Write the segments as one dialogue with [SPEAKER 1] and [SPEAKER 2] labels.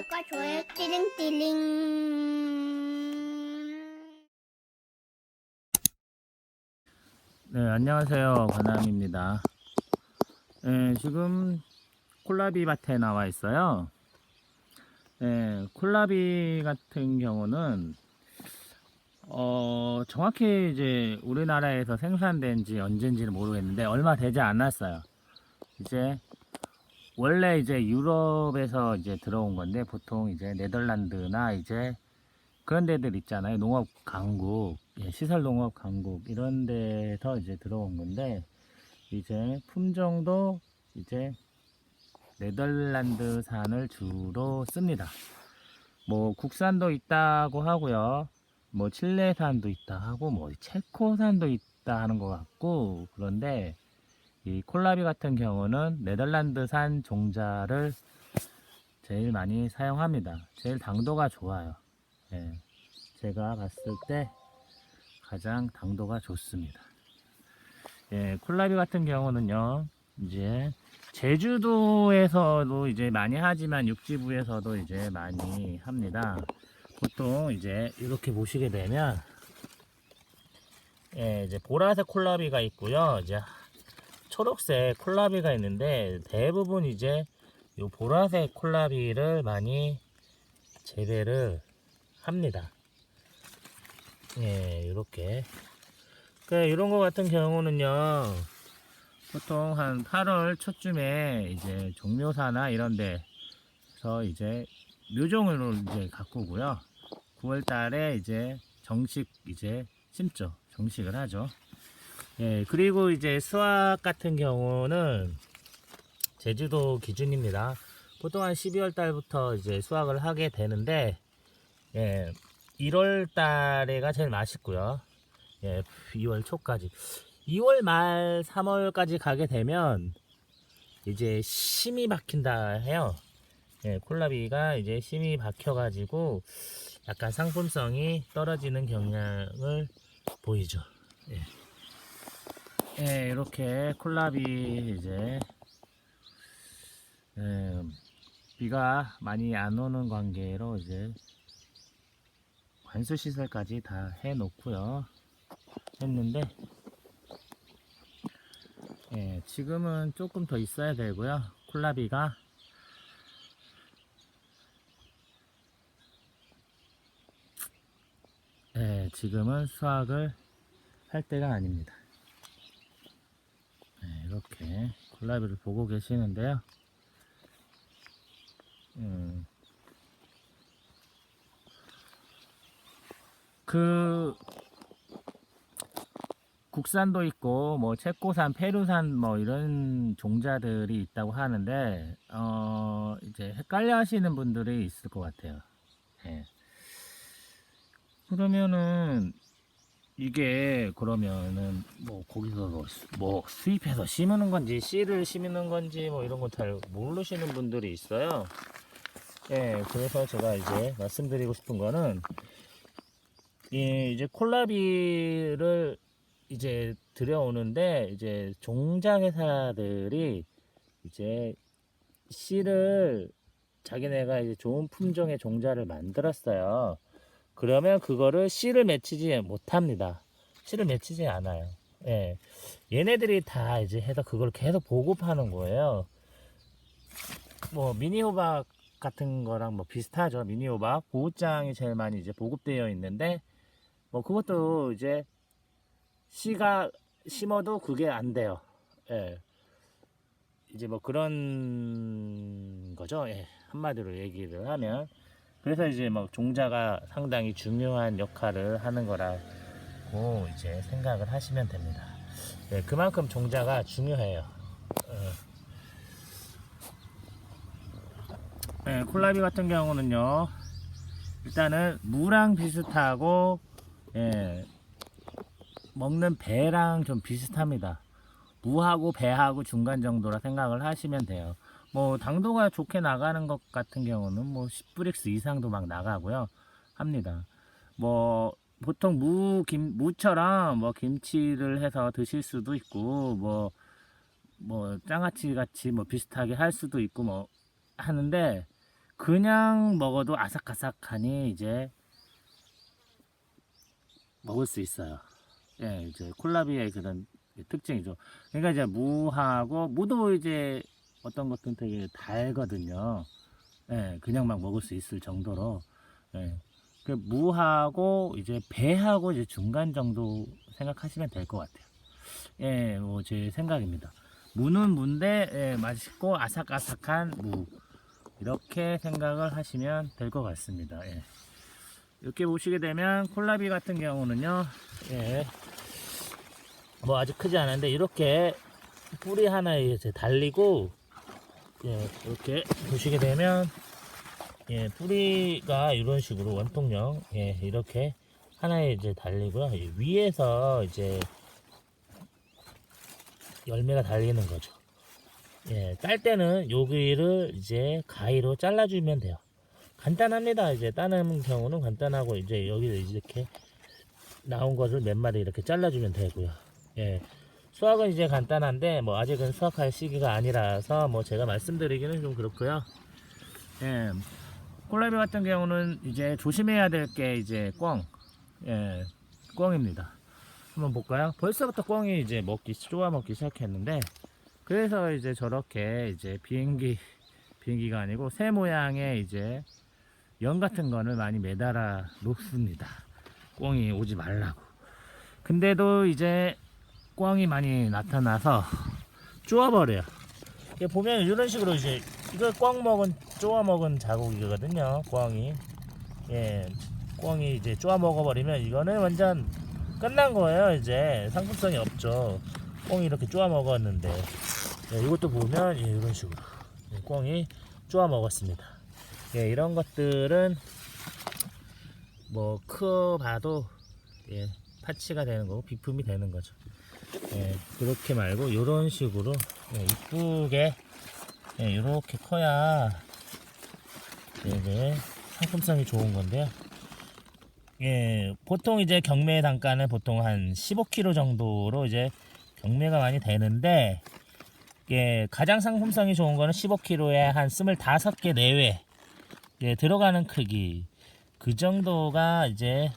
[SPEAKER 1] 구독과 좋아요 띠링띠링
[SPEAKER 2] 네, 안녕하세요. 관암입니다. 네, 지금 콜라비 밭에 나와 있어요. 네, 콜라비 같은 경우는 어, 정확히 이제 우리나라에서 생산된 지 언젠지는 모르겠는데 얼마 되지 않았어요. 이제 원래 이제 유럽에서 이제 들어온 건데 보통 이제 네덜란드나 이제 그런 데들 있잖아요. 농업 강국, 예, 시설 농업 강국 이런 데서 이제 들어온 건데 이제 품종도 이제 네덜란드산을 주로 씁니다. 뭐 국산도 있다고 하고요. 뭐 칠레산도 있다 하고 뭐 체코산도 있다 하는 것 같고 그런데 이 콜라비 같은 경우는 네덜란드산 종자를 제일 많이 사용합니다. 제일 당도가 좋아요. 예, 제가 봤을 때 가장 당도가 좋습니다. 예, 콜라비 같은 경우는요, 이제 제주도에서도 이제 많이 하지만 육지부에서도 이제 많이 합니다. 보통 이제 이렇게 보시게 되면, 예, 이제 보라색 콜라비가 있고요, 이제 초록색 콜라비가 있는데 대부분 이제 이 보라색 콜라비를 많이 재배를 합니다. 예, 이렇게. 그 이런 거 같은 경우는요. 보통 한 8월 초쯤에 이제 종묘사나 이런 데서 이제 묘종으로 이제 가꾸고요. 9월 달에 이제 정식 이제 심죠. 정식을 하죠. 예, 그리고 이제 수확 같은 경우는 제주도 기준입니다. 보통 한 12월 달부터 이제 수확을 하게 되는데 예, 1월 달에가 제일 맛있고요. 예, 2월 초까지. 2월 말 3월까지 가게 되면 이제 심이 박힌다 해요. 예, 콜라비가 이제 심이 박혀가지고 약간 상품성이 떨어지는 경향을 보이죠. 예. 예, 이렇게 콜라비 이제 예, 비가 많이 안 오는 관계로 이제 관수 시설까지 다 해 놓고요. 했는데 예, 지금은 조금 더 있어야 되고요. 콜라비가. 예, 지금은 수확을 할 때가 아닙니다. 예, 이렇게 콜라비를 보고 계시는데요 음, 그 국산도 있고 뭐 체코산, 페루산 뭐 이런 종자들이 있다고 하는데 어 이제 헷갈려 하시는 분들이 있을 것 같아요. 예. 그러면은 이게 그러면은 뭐 거기서 뭐, 수- 뭐 수입해서 심는 건지 씨를 심는 건지 뭐 이런 거 잘 모르시는 분들이 있어요. 예, 그래서 제가 이제 말씀드리고 싶은 거는 이 이제 콜라비를 이제 들여오는데 이제 종자 회사들이 이제 씨를 자기네가 이제 좋은 품종의 종자를 만들었어요. 그러면 그거를 씨를 맺히지 못합니다. 씨를 맺히지 않아요. 예. 얘네들이 다 이제 해서 그걸 계속 보급하는 거예요. 뭐 미니 호박 같은 거랑 뭐 비슷하죠. 미니 호박 보호장이 제일 많이 이제 보급되어 있는데 뭐 그것도 이제 씨가 심어도 그게 안 돼요. 예. 이제 뭐 그런 거죠. 예. 한마디로 얘기를 하면. 그래서 이제 뭐 종자가 상당히 중요한 역할을 하는 거라고 이제 생각을 하시면 됩니다. 예, 그만큼 종자가 중요해요. 어. 예, 콜라비 같은 경우는요. 일단은 무랑 비슷하고 예, 먹는 배랑 좀 비슷합니다. 무하고 배하고 중간 정도라 생각을 하시면 돼요. 뭐 당도가 좋게 나가는 것 같은 경우는 뭐 10브릭스 이상도 막 나가고요. 합니다. 뭐 보통 무, 김, 무처럼 뭐 김치를 해서 드실 수도 있고 뭐 뭐 장아찌 같이 뭐 비슷하게 할 수도 있고 뭐 하는데 그냥 먹어도 아삭아삭하니 이제 먹을 수 있어요. 예, 이제 콜라비의 그런 특징이죠. 그러니까 이제 무하고 무도 이제 어떤 것들은 되게 달거든요. 예, 그냥 막 먹을 수 있을 정도로. 예. 그 무하고 이제 배하고 이제 중간 정도 생각하시면 될 것 같아요. 예, 뭐 제 생각입니다. 무는 무인데 예, 맛있고 아삭아삭한 무 이렇게 생각을 하시면 될 것 같습니다. 예. 이렇게 보시게 되면 콜라비 같은 경우는요, 예, 뭐 아직 크지 않은데 이렇게 뿌리 하나에 달리고 예, 이렇게 보시게 되면 예, 뿌리가 이런 식으로 원통형 예, 이렇게 하나에 이제 달리고요. 예, 위에서 이제 열매가 달리는 거죠. 예, 딸 때는 여기를 이제 가위로 잘라주면 돼요. 간단합니다. 이제 따는 경우는 간단하고 이제 여기 이렇게 나온 것을 몇 마디 이렇게 잘라주면 되고요. 예, 수확은 이제 간단한데 뭐 아직은 수확할 시기가 아니라서 뭐 제가 말씀드리기는 좀 그렇고요. 예, 콜라비 같은 경우는 이제 조심해야 될 게 이제 꿩, 예, 꿩입니다. 한번 볼까요? 벌써부터 꿩이 이제 먹기 쪼아 먹기 시작했는데 그래서 이제 저렇게 이제 비행기 비행기가 아니고 새 모양의 이제 연 같은 거를 많이 매달아 놓습니다. 꿩이 오지 말라고. 근데도 이제 꿩이 많이 나타나서 쪼아버려요. 보면 이런 식으로 이제 이거 꿩 먹은 쪼아 먹은 자국이거든요. 꿩이 예, 꿩이 이제 쪼아 먹어버리면 이거는 완전 끝난 거예요. 이제 상품성이 없죠. 꿩이 이렇게 쪼아 먹었는데 예, 이것도 보면 예, 이런 식으로 예, 꿩이 쪼아 먹었습니다. 예, 이런 것들은 뭐 커봐도 예, 파치가 되는 거고 비품이 되는 거죠. 예, 그렇게 말고 이런 식으로 예, 이쁘게 예, 이렇게 커야 이제 상품성이 좋은 건데요. 예, 보통 이제 경매 단가는 보통 한 15kg 정도로 이제 경매가 많이 되는데 예, 가장 상품성이 좋은 거는 15kg에 한 25개 내외 예, 들어가는 크기 그 정도가 이제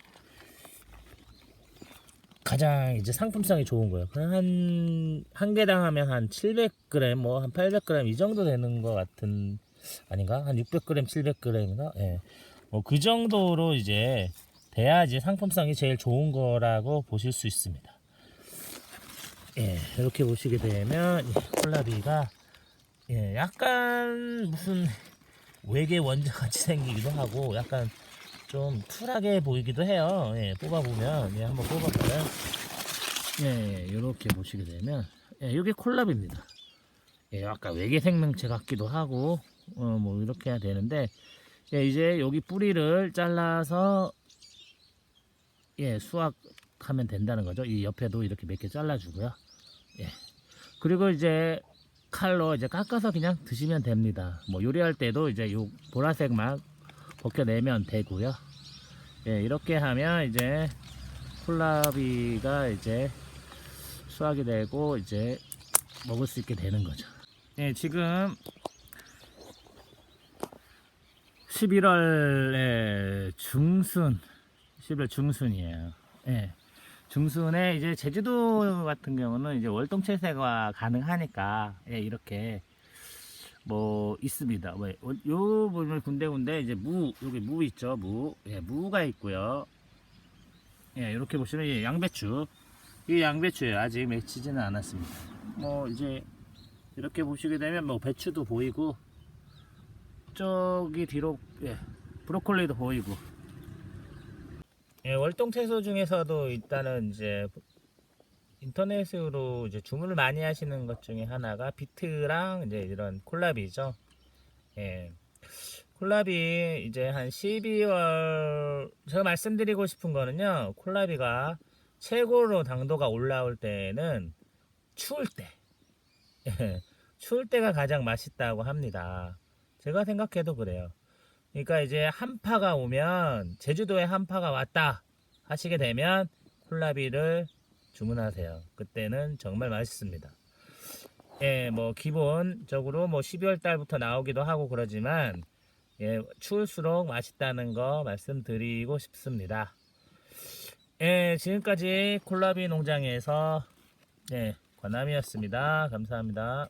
[SPEAKER 2] 가장 이제 상품성이 좋은 거예요. 한, 한 개당 하면 한 700g, 뭐 한 800g 이 정도 되는 것 같은, 아닌가? 한 600g, 700g인가? 예. 뭐 그 정도로 이제 돼야지 상품성이 제일 좋은 거라고 보실 수 있습니다. 예, 이렇게 보시게 되면, 예, 콜라비가, 예, 약간 무슨 외계 원자 같이 생기기도 하고, 약간 좀 쿨하게 보이기도 해요. 예, 뽑아보면, 예, 한번 뽑아볼까요? 예, 이렇게 보시게 되면, 예, 이게 콜라비입니다. 예, 아까 외계 생명체 같기도 하고, 어, 뭐, 이렇게 해야 되는데, 예, 이제 여기 뿌리를 잘라서, 예, 수확하면 된다는 거죠. 이 옆에도 이렇게 몇 개 잘라주고요. 예. 그리고 이제 칼로 이제 깎아서 그냥 드시면 됩니다. 뭐 요리할 때도 이제 요 보라색만 벗겨내면 되고요. 예, 이렇게 하면 이제 콜라비가 이제 수확이 되고 이제 먹을 수 있게 되는 거죠. 예, 지금 11월의 중순, 11월 중순이에요. 예. 중순에 이제 제주도 같은 경우는 이제 월동 채세가 가능하니까 예, 이렇게 뭐 있습니다. 왜? 어, 요 보면 군데군데 이제 무 여기 무 있죠. 무. 예, 무가 있고요. 예, 이렇게 보시면 예, 양배추. 이 양배추예요. 아직 맺히지는 않았습니다. 뭐 이제 이렇게 보시게 되면 뭐 배추도 보이고 저기 뒤로 예, 브로콜리도 보이고 예, 월동 채소 중에서도 일단은 이제 인터넷으로 이제 주문을 많이 하시는 것 중에 하나가 비트랑 이제 이런 콜라비죠. 예. 콜라비 이제 한 12월 제가 말씀드리고 싶은 거는요. 콜라비가 최고로 당도가 올라올 때는 추울 때. 예. 추울 때가 가장 맛있다고 합니다. 제가 생각해도 그래요. 그러니까 이제 한파가 오면 제주도에 한파가 왔다 하시게 되면 콜라비를 주문하세요. 그때는 정말 맛있습니다. 예, 뭐 기본적으로 뭐 12월 달부터 나오기도 하고 그러지만 예, 추울수록 맛있다는 거 말씀드리고 싶습니다. 예, 지금까지 콜라비 농장에서 예, 관남이었습니다. 감사합니다.